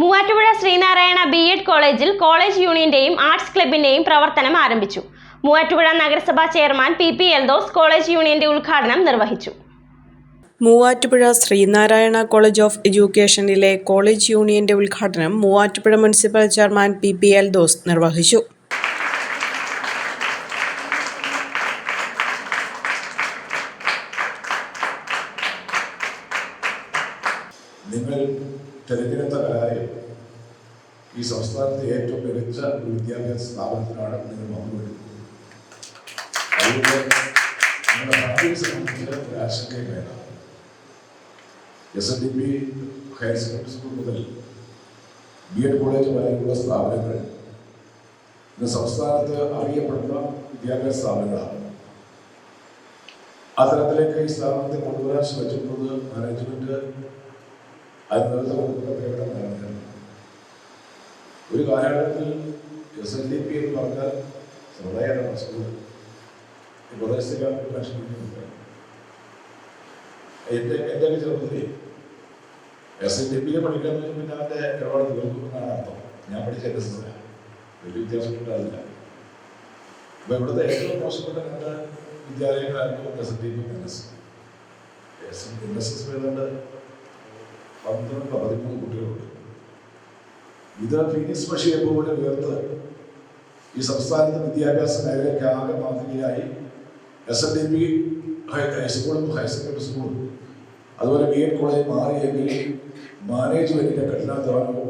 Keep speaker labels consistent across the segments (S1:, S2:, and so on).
S1: Muvattupuzha Sreenarayana B Ed കോളേജിൽ college യൂണിയന്റെയും arts ക്ലബിന്റെയും പ്രവർത്തനം ആരംഭിച്ചു. മൂവാറ്റുപുഴ നഗരസഭാ chairman P P Eldhose college യൂണിയന്റെ ഉദ്ഘാടനം നിർവഹിച്ചു.
S2: മൂവാറ്റുപുഴ ശ്രീനാരായണ കോളേജ് ഓഫ് എഡ്യൂക്കേഷനിലെ കോളേജ് യൂണിയന്റെ ഉദ്ഘാടനം Muvattupuzha municipal chairman P P Eldhose നിർവഹിച്ചു.
S3: നിങ്ങൾ തിരഞ്ഞെടുത്ത കലാലയം ഈ സംസ്ഥാനത്തെ ഏറ്റവും മികച്ച ഒരു വിദ്യാഭ്യാസ സ്ഥാപനത്തിനാണ് നിങ്ങൾ പങ്കുവരുന്നത് അതുകൊണ്ട് നിങ്ങളുടെ ഭാവിയെ സംബന്ധിച്ച് ഒരു ആശങ്കയും വേണ്ട. S N D P higher secondary school മുതൽ ബി എഡ് കോളേജ് വരെയുള്ള സ്ഥാപനങ്ങൾ ഇന്ന് സംസ്ഥാനത്ത് അറിയപ്പെടുന്ന വിദ്യാഭ്യാസ സ്ഥാപനങ്ങളാണ്. ആ തരത്തിലേക്ക് ഈ സ്ഥാപനത്തെ കൊണ്ടുവരാൻ ശ്രമിച്ചിട്ടുള്ളത് മാനേജ്മെന്റ് അത് ഒരു കാലഘട്ടത്തിൽ എസ് എൻ ഡി പി എന്ന് പറഞ്ഞാൽ സമുദായമാണ് വസ്തുത ഈ പ്രദേശത്തെ മനുഷ്യനുണ്ട് എന്റെ എന്റെ ചെറുപ്പത്തിൽ എസ് എൻ ഡി പിയെ പഠിക്കാൻ പിന്നെ അവന്റെ ഇടപാട് തീർക്കുമെന്നാണ് അർത്ഥം. ഞാൻ പഠിച്ച എൻ എസ് എസ് വലിയ വ്യത്യാസം ഉണ്ടാവില്ല. അപ്പോൾ ഇവിടുത്തെ ഏറ്റവും മോശപ്പെട്ട രണ്ട് വിദ്യാലയങ്ങളായിരുന്നു S N D P N S N S S ഏതാണ്ട് പന്ത്രണ്ട് പതിമൂന്ന് കുട്ടികളുണ്ട്. ഇത് ഫിനിക്സ് പക്ഷിയെ പോലെ ഉയർത്ത് ഈ സംസ്ഥാനത്തെ വിദ്യാഭ്യാസ മേഖലയ്ക്ക് ആകെ മാതൃകയായി എസ് എൻ ഡി പി ഹൈസ്കൂളും ഹയർ സെക്കൻഡറി സ്കൂളും അതുപോലെ ബി എഡ് കോളേജ് മാറിയെങ്കിൽ മാനേജ്മെന്റിന്റെ കഠിനാധ്വാനവും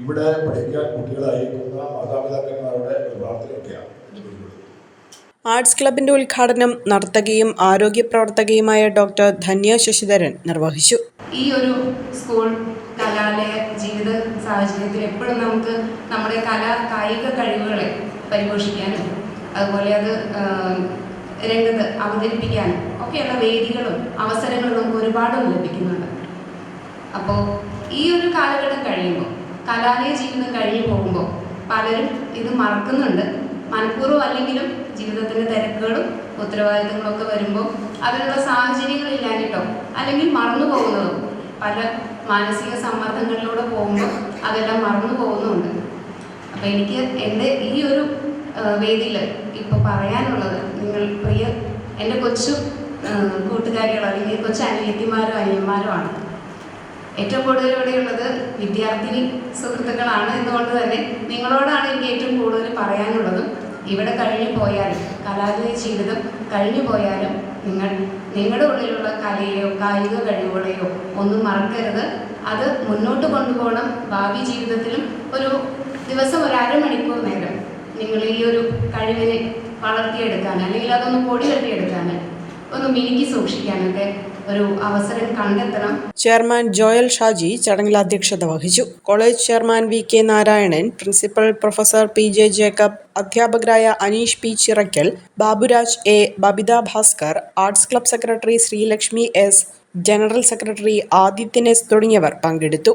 S3: ഇവിടെ പഠിക്കാൻ കുട്ടികളെ അയക്കുന്ന മാതാപിതാക്കന്മാരുടെ പ്രാർത്ഥനയൊക്കെയാണ്. എന്റെ മുന്നിലുള്ളത്
S2: ആർട്സ് ക്ലബിന്റെ ഉദ്ഘാടനം നർത്തകിയും ആരോഗ്യ പ്രവർത്തകയുമായ ഡോക്ടർ ധന്യ ശശിധരൻ നിർവഹിച്ചു.
S4: ഈ ഒരു സ്കൂൾ കലാലയ ജീവിത സാഹചര്യത്തിൽ എപ്പോഴും നമുക്ക് നമ്മുടെ കലാ കായിക കഴിവുകളെ പരിപോഷിക്കാനും അതുപോലെ അത് രംഗത്ത് അവതരിപ്പിക്കാനും ഒക്കെയുള്ള വേദികളും അവസരങ്ങളും നമുക്ക് ഒരുപാട് ലഭിക്കുന്നുണ്ട് അപ്പോൾ ഈ ഒരു കാലഘട്ടം കഴിയുമ്പോൾ കലാലയ ജീവിതം കഴിഞ്ഞു പോകുമ്പോൾ പലരും ഇത് മറക്കുന്നുണ്ട്. മനഃപൂർവം അല്ലെങ്കിലും ജീവിതത്തിന്റെ തിരക്കുകളും ഉത്തരവാദിത്തങ്ങളും ഒക്കെ വരുമ്പോൾ അതിനുള്ള സാഹചര്യങ്ങളില്ലാഞ്ഞിട്ടോ അല്ലെങ്കിൽ മറന്നു പോകുന്നതും പല മാനസിക സമ്മർദ്ദങ്ങളിലൂടെ പോകുമ്പോൾ അതെല്ലാം മറന്നു പോകുന്നുമുണ്ട് അപ്പം എനിക്ക് എന്റെ ഈ ഒരു വേദിയിൽ ഇപ്പോൾ പറയാനുള്ളത് നിങ്ങൾ പ്രിയ എന്റെ കൊച്ചു കൂട്ടുകാരികളോ അല്ലെങ്കിൽ കൊച്ചു അനിയത്തിമാരോ അനിയന്മാരോ ആണ്. ഏറ്റവും കൂടുതൽ ഇവിടെയുള്ളത് വിദ്യാർത്ഥിനി സുഹൃത്തുക്കളാണ് എന്നുകൊണ്ട് തന്നെ നിങ്ങളോടാണ് എനിക്ക് ഏറ്റവും കൂടുതൽ പറയാനുള്ളതും ഇവിടെ കഴിഞ്ഞു പോയാൽ കലാലയ ജീവിതം കഴിഞ്ഞു പോയാലും നിങ്ങൾ നിങ്ങളുടെ ഉള്ളിലുള്ള കലയെയോ കായിക കഴിവുകളെയോ ഒന്നും മറക്കരുത്. അത് മുന്നോട്ട് കൊണ്ടുപോകണം. ഭാവി ജീവിതത്തിലും ഒരു ദിവസം ഒരു അരമണിക്കൂർ നേരം നിങ്ങൾ ഈ ഒരു കഴിവിനെ വളർത്തിയെടുക്കാൻ അല്ലെങ്കിൽ അതൊന്ന് പൊടി തട്ടിയെടുക്കാൻ ഒന്ന് മിനുക്കി സൂക്ഷിക്കാനൊക്കെ ഒരു അവസരം കണ്ടെത്തണം.
S2: ചെയർമാൻ ജോയൽ ഷാജി ചടങ്ങിൽ അധ്യക്ഷത വഹിച്ചു. College chairman V K Narayanan principal professor P J Jacob അധ്യാപകരായ Aneesh P Chirakkal Baburaj A Babitha Bhaskar arts club secretary Sreelakshmi S general secretary Adithyan S തുടങ്ങിയവർ പങ്കെടുത്തു.